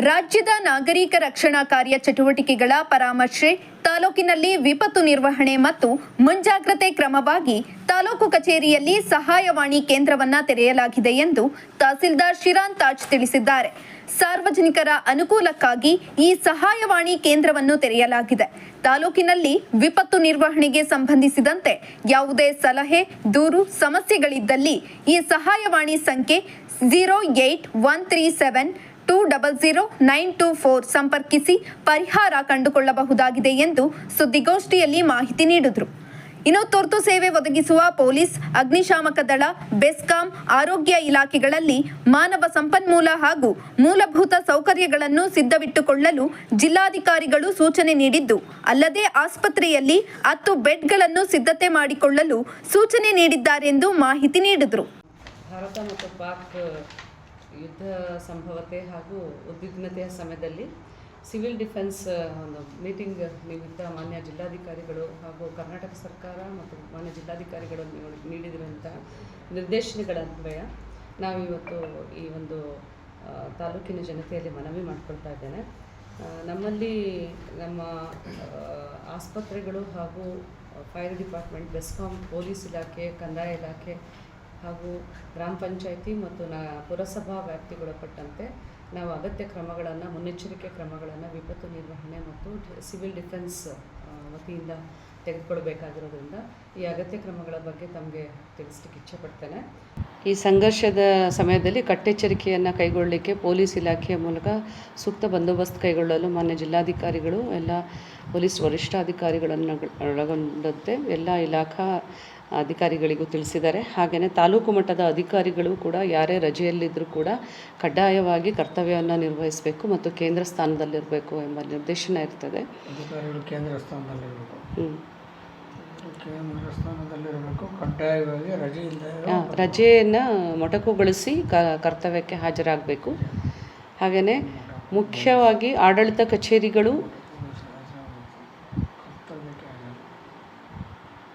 ರಾಜ್ಯದ ನಾಗರಿಕ ರಕ್ಷಣಾ ಕಾರ್ಯ ಚಟುವಟಿಕೆಗಳ ಪರಾಮರ್ಶೆ, ತಾಲೂಕಿನಲ್ಲಿ ವಿಪತ್ತು ನಿರ್ವಹಣೆ ಮತ್ತು ಮುಂಜಾಗ್ರತೆ ಕ್ರಮವಾಗಿ ತಾಲೂಕು ಕಚೇರಿಯಲ್ಲಿ ಸಹಾಯವಾಣಿ ಕೇಂದ್ರವನ್ನ ತೆರೆಯಲಾಗಿದೆ ಎಂದು ತಹಸೀಲ್ದಾರ್ ಶಿರಾನ್ ತಾಜ್ ತಿಳಿಸಿದ್ದಾರೆ. ಸಾರ್ವಜನಿಕರ ಅನುಕೂಲಕ್ಕಾಗಿ ಈ ಸಹಾಯವಾಣಿ ಕೇಂದ್ರವನ್ನು ತೆರೆಯಲಾಗಿದೆ. ತಾಲೂಕಿನಲ್ಲಿ ವಿಪತ್ತು ನಿರ್ವಹಣೆಗೆ ಸಂಬಂಧಿಸಿದಂತೆ ಯಾವುದೇ ಸಲಹೆ, ದೂರು, ಸಮಸ್ಯೆಗಳಿದ್ದಲ್ಲಿ ಈ ಸಹಾಯವಾಣಿ ಸಂಖ್ಯೆ zero eight one three seven two double zero nine two four ಸಂಪರ್ಕಿಸಿ ಪರಿಹಾರ ಕಂಡುಕೊಳ್ಳಬಹುದಾಗಿದೆ ಎಂದು ಸುದ್ದಿಗೋಷ್ಠಿಯಲ್ಲಿ ಮಾಹಿತಿ ನೀಡಿದರು. ಇನ್ನು ತುರ್ತು ಸೇವೆ ಒದಗಿಸುವ ಪೊಲೀಸ್, ಅಗ್ನಿಶಾಮಕ ದಳ, ಬೆಸ್ಕಾಂ, ಆರೋಗ್ಯ ಇಲಾಖೆಗಳಲ್ಲಿ ಮಾನವ ಸಂಪನ್ಮೂಲ ಹಾಗೂ ಮೂಲಭೂತ ಸೌಕರ್ಯಗಳನ್ನು ಸಿದ್ಧವಿಟ್ಟುಕೊಳ್ಳಲು ಜಿಲ್ಲಾಧಿಕಾರಿಗಳು ಸೂಚನೆ ನೀಡಿದ್ದು, ಅಲ್ಲದೆ ಆಸ್ಪತ್ರೆಯಲ್ಲಿ ಹತ್ತು ಬೆಡ್ಗಳನ್ನು ಸಿದ್ಧತೆ ಮಾಡಿಕೊಳ್ಳಲು ಸೂಚನೆ ನೀಡಿದ್ದಾರೆಂದು ಮಾಹಿತಿ ನೀಡಿದರು. ಯುದ್ಧ ಸಂಭವತೆ ಹಾಗೂ ಉದ್ವಿಗ್ನತೆಯ ಸಮಯದಲ್ಲಿ ಸಿವಿಲ್ ಡಿಫೆನ್ಸ್ ಒಂದು ಮೀಟಿಂಗ್ ನಿಮಿತ್ತ ಮಾನ್ಯ ಜಿಲ್ಲಾಧಿಕಾರಿಗಳು ಹಾಗೂ ಕರ್ನಾಟಕ ಸರ್ಕಾರ ಮತ್ತು ಮಾನ್ಯ ಜಿಲ್ಲಾಧಿಕಾರಿಗಳು ನೀಡಿದಿರುವಂಥ ನಿರ್ದೇಶನಗಳನ್ವಯ ನಾವಿವತ್ತು ಈ ಒಂದು ತಾಲೂಕಿನ ಜನತೆಯಲ್ಲಿ ಮನವಿ ಮಾಡ್ಕೊಳ್ತಾ ಇದ್ದೇನೆ. ನಮ್ಮಲ್ಲಿ ನಮ್ಮ ಆಸ್ಪತ್ರೆಗಳು ಹಾಗೂ ಫೈರ್ ಡಿಪಾರ್ಟ್ಮೆಂಟ್, ಬೆಸ್ಕಾಂ, ಪೊಲೀಸ್ ಇಲಾಖೆ, ಕಂದಾಯ ಇಲಾಖೆ ಹಾಗೂ ಗ್ರಾಮ ಪಂಚಾಯಿತಿ ಮತ್ತು ನ ಪುರಸಭಾ ವ್ಯಾಪ್ತಿಗೊಳಪಟ್ಟಂತೆ ನಾವು ಅಗತ್ಯ ಕ್ರಮಗಳನ್ನು, ಮುನ್ನೆಚ್ಚರಿಕೆ ಕ್ರಮಗಳನ್ನು ವಿಪತ್ತು ನಿರ್ವಹಣೆ ಮತ್ತು ಸಿವಿಲ್ ಡಿಫೆನ್ಸ್ ವತಿಯಿಂದ ತೆಗೆದುಕೊಳ್ಬೇಕಾಗಿರೋದ್ರಿಂದ ಈ ಅಗತ್ಯ ಕ್ರಮಗಳ ಬಗ್ಗೆ ತಮಗೆ ತಿಳಿಸ್ಲಿಕ್ಕೆ ಇಚ್ಛೆಪಡ್ತೇನೆ. ಈ ಸಂಘರ್ಷದ ಸಮಯದಲ್ಲಿ ಕಟ್ಟೆಚ್ಚರಿಕೆಯನ್ನು ಕೈಗೊಳ್ಳಲಿಕ್ಕೆ ಪೊಲೀಸ್ ಇಲಾಖೆಯ ಮೂಲಕ ಸೂಕ್ತ ಬಂದೋಬಸ್ತ್ ಕೈಗೊಳ್ಳಲು ಮಾನ್ಯ ಜಿಲ್ಲಾಧಿಕಾರಿಗಳು, ಎಲ್ಲ ಪೊಲೀಸ್ ವರಿಷ್ಠಾಧಿಕಾರಿಗಳನ್ನು ಒಳಗೊಂಡಂತೆ ಎಲ್ಲ ಇಲಾಖಾ ಅಧಿಕಾರಿಗಳಿಗೂ ತಿಳಿಸಿದ್ದಾರೆ. ಹಾಗೆಯೇ ತಾಲೂಕು ಮಟ್ಟದ ಅಧಿಕಾರಿಗಳು ಕೂಡ ಯಾರೇ ರಜೆಯಲ್ಲಿದ್ದರೂ ಕೂಡ ಕಡ್ಡಾಯವಾಗಿ ಕರ್ತವ್ಯವನ್ನು ನಿರ್ವಹಿಸಬೇಕು ಮತ್ತು ಕೇಂದ್ರ ಸ್ಥಾನದಲ್ಲಿರಬೇಕು ಎಂಬ ನಿರ್ದೇಶನ ಇರ್ತದೆ. ಅಧಿಕಾರಿಗಳು ಕೇಂದ್ರ ಸ್ಥಾನದಲ್ಲಿರಬೇಕು. ಕೇಂದ್ರ ಸ್ಥಾನದಲ್ಲಿರಬೇಕು. ಕಡ್ಡಾಯವಾಗಿ ರಜೆ ಇಲ್ಲದೆ ರಜೆಯನ್ನು ಮೊಟಕುಗೊಳಿಸಿ ಕರ್ತವ್ಯಕ್ಕೆ ಹಾಜರಾಗಬೇಕು. ಹಾಗೆಯೇ ಮುಖ್ಯವಾಗಿ ಆಡಳಿತ ಕಚೇರಿಗಳು ಕರ್ತವ್ಯಕ್ಕೆ ಹಾಜರು.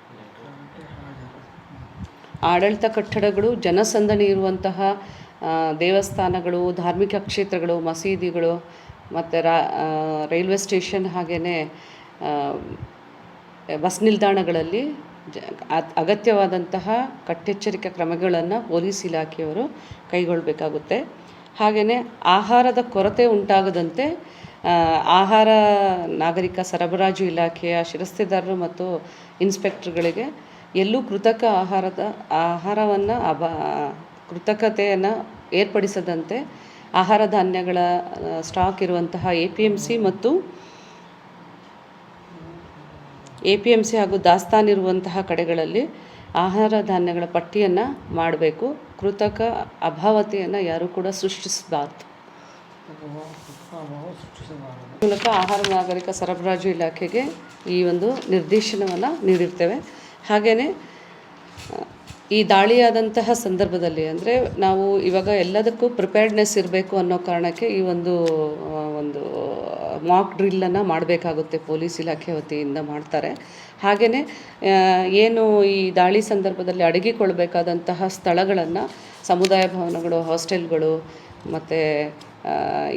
ಕರ್ತವ್ಯಕ್ಕೆ ಹಾಜರು. ಆಡಳಿತ ಕಟ್ಟಡಗಳು, ಜನಸಂದಣಿ ಇರುವಂತಹ ದೇವಸ್ಥಾನಗಳು, ಧಾರ್ಮಿಕ ಕ್ಷೇತ್ರಗಳು, ಮಸೀದಿಗಳು, ಮತ್ತು ರೈಲ್ವೆ ಸ್ಟೇಷನ್ ಹಾಗೆಯೇ ಬಸ್ ನಿಲ್ದಾಣಗಳಲ್ಲಿ ಜ ಅಗತ್ಯವಾದಂತಹ ಕಟ್ಟೆಚ್ಚರಿಕೆ ಕ್ರಮಗಳನ್ನು ಪೊಲೀಸ್ ಇಲಾಖೆಯವರು ಕೈಗೊಳ್ಳಬೇಕಾಗುತ್ತೆ ಹಾಗೆಯೇ ಆಹಾರದ ಕೊರತೆ ಉಂಟಾಗದಂತೆ ಆಹಾರ ನಾಗರಿಕ ಸರಬರಾಜು ಇಲಾಖೆಯ ಶಿರಸ್ತೆದಾರರು ಮತ್ತು ಇನ್ಸ್ಪೆಕ್ಟರ್ಗಳಿಗೆ ಎಲ್ಲೂ ಕೃತಕ ಆಹಾರದ, ಆಹಾರವನ್ನು, ಅಭ, ಕೃತಕತೆಯನ್ನು ಏರ್ಪಡಿಸದಂತೆ ಆಹಾರ ಧಾನ್ಯಗಳ ಸ್ಟಾಕ್ ಇರುವಂತಹ ಎ ಪಿ ಎಂ ಸಿ ಮತ್ತು ಎ ಪಿ ಎಂ ಸಿ ಹಾಗೂ ದಾಸ್ತಾನ್ ಇರುವಂತಹ ಕಡೆಗಳಲ್ಲಿ ಆಹಾರ ಧಾನ್ಯಗಳ ಪಟ್ಟಿಯನ್ನು ಮಾಡಬೇಕು. ಕೃತಕ ಅಭಾವತೆಯನ್ನು ಯಾರೂ ಕೂಡ ಸೃಷ್ಟಿಸಬಾರದು. ಮೂಲಕ ಆಹಾರ ನಾಗರಿಕ ಸರಬರಾಜು ಇಲಾಖೆಗೆ ಈ ಒಂದು ನಿರ್ದೇಶನವನ್ನು ನೀಡಿರ್ತೇವೆ. ಹಾಗೆಯೇ ಈ ದಾಳಿಯಾದಂತಹ ಸಂದರ್ಭದಲ್ಲಿ ಅಂದರೆ ನಾವು ಇವಾಗ ಎಲ್ಲದಕ್ಕೂ ಪ್ರಿಪೇರ್ಡ್ನೆಸ್ ಇರಬೇಕು ಅನ್ನೋ ಕಾರಣಕ್ಕೆ ಈ ಒಂದು ಒಂದು ಮಾಕ್ ಡ್ರಿಲ್ಲನ್ನು ಮಾಡಬೇಕಾಗುತ್ತೆ ಪೊಲೀಸ್ ಇಲಾಖೆ ವತಿಯಿಂದ ಮಾಡ್ತಾರೆ. ಹಾಗೆಯೇ ಏನು ಈ ದಾಳಿ ಸಂದರ್ಭದಲ್ಲಿ ಅಡಗಿಕೊಳ್ಬೇಕಾದಂತಹ ಸ್ಥಳಗಳನ್ನು, ಸಮುದಾಯ ಭವನಗಳು, ಹಾಸ್ಟೆಲ್ಗಳು ಮತ್ತು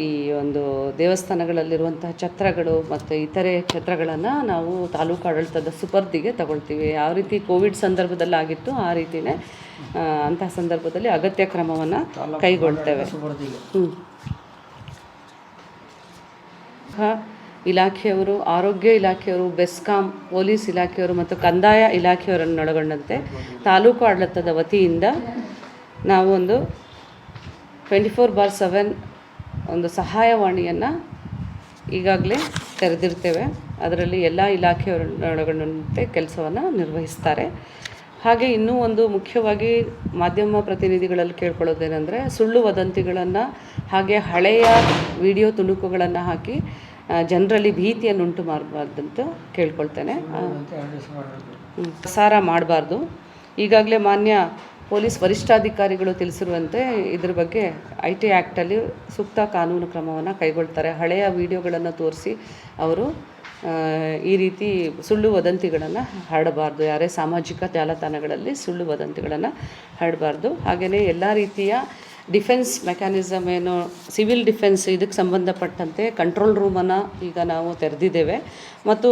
ಈ ಒಂದು ದೇವಸ್ಥಾನಗಳಲ್ಲಿರುವಂತಹ ಛತ್ರಗಳು ಮತ್ತು ಇತರೆ ಛತ್ರಗಳನ್ನು ನಾವು ತಾಲೂಕು ಆಡಳಿತದ ಸುಪರ್ದಿಗೆ ತಗೊಳ್ತೀವಿ. ಯಾವ ರೀತಿ ಕೋವಿಡ್ ಸಂದರ್ಭದಲ್ಲಿ ಆಗಿತ್ತು ಆ ರೀತಿಯೇ ಅಂತಹ ಸಂದರ್ಭದಲ್ಲಿ ಅಗತ್ಯ ಕ್ರಮವನ್ನು ಕೈಗೊಳ್ತೇವೆ. ಹ್ಞೂ ಇಲಾಖೆಯವರು ಆರೋಗ್ಯ ಇಲಾಖೆಯವರು ಬೆಸ್ಕಾಂ ಪೊಲೀಸ್ ಇಲಾಖೆಯವರು ಮತ್ತು ಕಂದಾಯ ಇಲಾಖೆಯವರನ್ನೊಳಗೊಂಡಂತೆ ತಾಲೂಕು ಆಡಳಿತದ ವತಿಯಿಂದ ನಾವು ಒಂದು ಟ್ವೆಂಟಿ ಫೋರ್ ಬಾರ್ ಸೆವೆನ್ ಒಂದು ಸಹಾಯವಾಣಿಯನ್ನು ಈಗಾಗಲೇ ತೆರೆದಿರ್ತೇವೆ. ಅದರಲ್ಲಿ ಎಲ್ಲ ಇಲಾಖೆಯೊಳಗೊಂಡಂತೆ ಕೆಲಸವನ್ನು ನಿರ್ವಹಿಸ್ತಾರೆ. ಹಾಗೆ ಇನ್ನೂ ಒಂದು ಮುಖ್ಯವಾಗಿ ಮಾಧ್ಯಮ ಪ್ರತಿನಿಧಿಗಳಲ್ಲಿ ಕೇಳ್ಕೊಳ್ಳೋದೇನೆಂದರೆ ಸುಳ್ಳು ವದಂತಿಗಳನ್ನು ಹಾಗೆ ಹಳೆಯ ವಿಡಿಯೋ ತುಣುಕುಗಳನ್ನು ಹಾಕಿ ಜನರಲ್ಲಿ ಭೀತಿಯನ್ನು ಉಂಟು ಮಾಡಬಾರ್ದಂತ ಕೇಳ್ಕೊಳ್ತೇನೆ. ಪ್ರಸಾರ ಮಾಡಬಾರ್ದು. ಈಗಾಗಲೇ ಮಾನ್ಯ ಪೊಲೀಸ್ ವರಿಷ್ಠಾಧಿಕಾರಿಗಳು ತಿಳಿಸಿರುವಂತೆ ಇದ್ರ ಬಗ್ಗೆ ಐ ಟಿ ಆ್ಯಕ್ಟಲ್ಲಿ ಸೂಕ್ತ ಕಾನೂನು ಕ್ರಮವನ್ನು ಕೈಗೊಳ್ತಾರೆ. ಹಳೆಯ ವಿಡಿಯೋಗಳನ್ನು ತೋರಿಸಿ ಅವರು ಈ ರೀತಿ ಸುಳ್ಳು ವದಂತಿಗಳನ್ನು ಹರಡಬಾರ್ದು ಯಾರೇ ಸಾಮಾಜಿಕ ಜಾಲತಾಣಗಳಲ್ಲಿ ಸುಳ್ಳು ವದಂತಿಗಳನ್ನು ಹರಡಬಾರ್ದು ಹಾಗೆಯೇ ಎಲ್ಲ ರೀತಿಯ ಡಿಫೆನ್ಸ್ ಮೆಕ್ಯಾನಿಸಮ್ ಏನು ಸಿವಿಲ್ ಡಿಫೆನ್ಸ್ ಇದಕ್ಕೆ ಸಂಬಂಧಪಟ್ಟಂತೆ ಕಂಟ್ರೋಲ್ ರೂಮನ್ನು ಈಗ ನಾವು ತೆರೆದಿದ್ದೇವೆ. ಮತ್ತು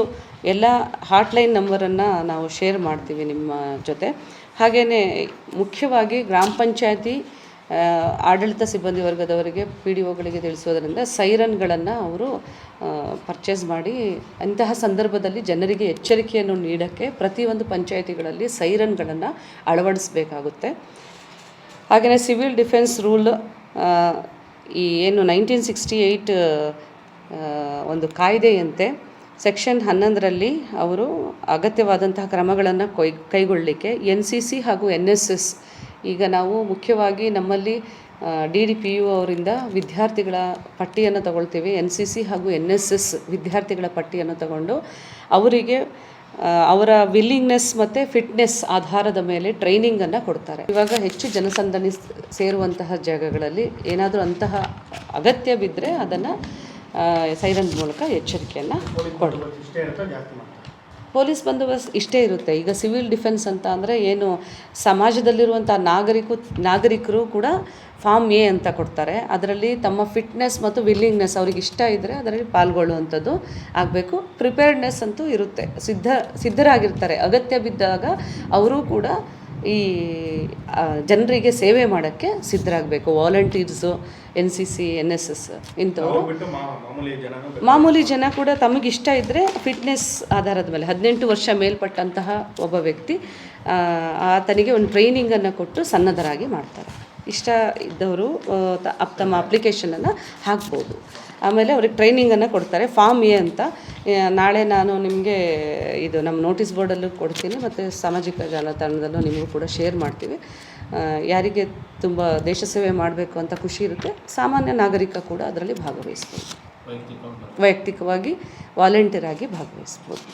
ಎಲ್ಲ ಹಾಟ್ಲೈನ್ ನಂಬರನ್ನು ನಾವು ಶೇರ್ ಮಾಡ್ತೀವಿ ನಿಮ್ಮ ಜೊತೆ. ಹಾಗೆಯೇ ಮುಖ್ಯವಾಗಿ ಗ್ರಾಮ ಪಂಚಾಯತಿ ಆಡಳಿತ ಸಿಬ್ಬಂದಿ ವರ್ಗದವರಿಗೆ ಪಿ ಡಿ ಒಗಳಿಗೆ ತಿಳಿಸೋದರಿಂದ ಸೈರನ್ಗಳನ್ನು ಅವರು ಪರ್ಚೇಸ್ ಮಾಡಿ ಅಂತಹ ಸಂದರ್ಭದಲ್ಲಿ ಜನರಿಗೆ ಎಚ್ಚರಿಕೆಯನ್ನು ನೀಡೋಕ್ಕೆ ಪ್ರತಿಯೊಂದು ಪಂಚಾಯಿತಿಗಳಲ್ಲಿ ಸೈರನ್ಗಳನ್ನು ಅಳವಡಿಸಬೇಕಾಗುತ್ತೆ. ಹಾಗೆಯೇ ಸಿವಿಲ್ ಡಿಫೆನ್ಸ್ ರೂಲ್ ಈ ಏನು ನೈನ್ಟೀನ್ ಸಿಕ್ಸ್ಟಿ ಏಯ್ಟ್ ಒಂದು ಕಾಯ್ದೆಯಂತೆ ಸೆಕ್ಷನ್ ಹನ್ನೊಂದರಲ್ಲಿ ಅವರು ಅಗತ್ಯವಾದಂತಹ ಕ್ರಮಗಳನ್ನು ಕೈ ಕೈಗೊಳ್ಳಲಿಕ್ಕೆ ಎನ್ ಸಿ ಸಿ ಹಾಗೂ ಎನ್ ಎಸ್ ಎಸ್ ಈಗ ನಾವು ಮುಖ್ಯವಾಗಿ ನಮ್ಮಲ್ಲಿ ಡಿ ಡಿ ಪಿ ಯು ಅವರಿಂದ ವಿದ್ಯಾರ್ಥಿಗಳ ಪಟ್ಟಿಯನ್ನು ತಗೊಳ್ತೀವಿ. ಎನ್ ಸಿ ಸಿ ಹಾಗೂ ಎನ್ ಎಸ್ ಎಸ್ ವಿದ್ಯಾರ್ಥಿಗಳ ಪಟ್ಟಿಯನ್ನು ತಗೊಂಡು ಅವರಿಗೆ ಅವರ ವಿಲ್ಲಿಂಗ್ನೆಸ್ ಮತ್ತು ಫಿಟ್ನೆಸ್ ಆಧಾರದ ಮೇಲೆ ಟ್ರೈನಿಂಗನ್ನು ಕೊಡ್ತಾರೆ. ಇವಾಗ ಹೆಚ್ಚು ಜನಸಂದಣಿ ಸೇರುವಂತಹ ಜಾಗಗಳಲ್ಲಿ ಏನಾದರೂ ಅಂತಹ ಅಗತ್ಯ ಬಿದ್ದರೆ ಅದನ್ನು ಸೈರನ್ ಮೂಲಕ ಎಚ್ಚರಿಕೆಯನ್ನು ಕೊಡಿ ಪೊಲೀಸ್ ಬಂದೋಬಸ್ತ್ ಇಷ್ಟೇ ಇರುತ್ತೆ. ಈಗ ಸಿವಿಲ್ ಡಿಫೆನ್ಸ್ ಅಂತ ಅಂದರೆ ಏನು ಸಮಾಜದಲ್ಲಿರುವಂಥ ನಾಗರಿಕ, ನಾಗರಿಕರು ಕೂಡ ಫಾರ್ಮ್ ಎ ಅಂತ ಕೊಡ್ತಾರೆ. ಅದರಲ್ಲಿ ತಮ್ಮ ಫಿಟ್ನೆಸ್ ಮತ್ತು ವಿಲ್ಲಿಂಗ್ನೆಸ್ ಅವ್ರಿಗೆ ಇಷ್ಟ ಇದ್ದರೆ ಅದರಲ್ಲಿ ಪಾಲ್ಗೊಳ್ಳುವಂಥದ್ದು ಆಗಬೇಕು. ಪ್ರಿಪೇರ್ಡ್ನೆಸ್ ಅಂತೂ ಇರುತ್ತೆ. ಸಿದ್ಧ ಸಿದ್ಧರಾಗಿರ್ತಾರೆ. ಅಗತ್ಯ ಬಿದ್ದಾಗ ಅವರು ಕೂಡ ಈ ಜನರಿಗೆ ಸೇವೆ ಮಾಡೋಕ್ಕೆ ಸಿದ್ಧರಾಗಬೇಕು. Volunteers N C C N S S ಇಂಥವರು. ಮಾಮೂಲಿ ಜನ ಕೂಡ ತಮಗಿಷ್ಟ ಇದ್ದರೆ ಫಿಟ್ನೆಸ್ ಆಧಾರದ ಮೇಲೆ ಹದಿನೆಂಟು ವರ್ಷ ಮೇಲ್ಪಟ್ಟಂತಹ ಒಬ್ಬ ವ್ಯಕ್ತಿ ಆತನಿಗೆ ಒಂದು ಟ್ರೈನಿಂಗನ್ನು ಕೊಟ್ಟು ಸನ್ನದ್ಧರಾಗಿ ಮಾಡ್ತಾರೆ. ಇಷ್ಟ ಇದ್ದವರು ಅಪ್- ತಮ್ಮ ಅಪ್ಲಿಕೇಶನನ್ನು ಹಾಕ್ಬೋದು. ಆಮೇಲೆ ಅವ್ರಿಗೆ ಟ್ರೈನಿಂಗನ್ನು ಕೊಡ್ತಾರೆ. ಫಾರ್ಮ್ ಎ ಅಂತ ನಾಳೆ ನಾನು ನಿಮಗೆ ಇದು ನಮ್ಮ ನೋಟಿಸ್ ಬೋರ್ಡಲ್ಲೂ ಕೊಡ್ತೀನಿ ಮತ್ತು ಸಾಮಾಜಿಕ ಜಾಲತಾಣದಲ್ಲೂ ನಿಮಗೂ ಕೂಡ ಶೇರ್ ಮಾಡ್ತೀವಿ. ಯಾರಿಗೆ ತುಂಬ ದೇಶ ಸೇವೆ ಮಾಡಬೇಕು ಅಂತ ಖುಷಿ ಇರುತ್ತೆ ಸಾಮಾನ್ಯ ನಾಗರಿಕ ಕೂಡ ಅದರಲ್ಲಿ ಭಾಗವಹಿಸ್ಬೋದು. ವೈಯಕ್ತಿಕವಾಗಿ. ವಾಲಂಟಿಯರ್ ಆಗಿ ಭಾಗವಹಿಸ್ಬೋದು.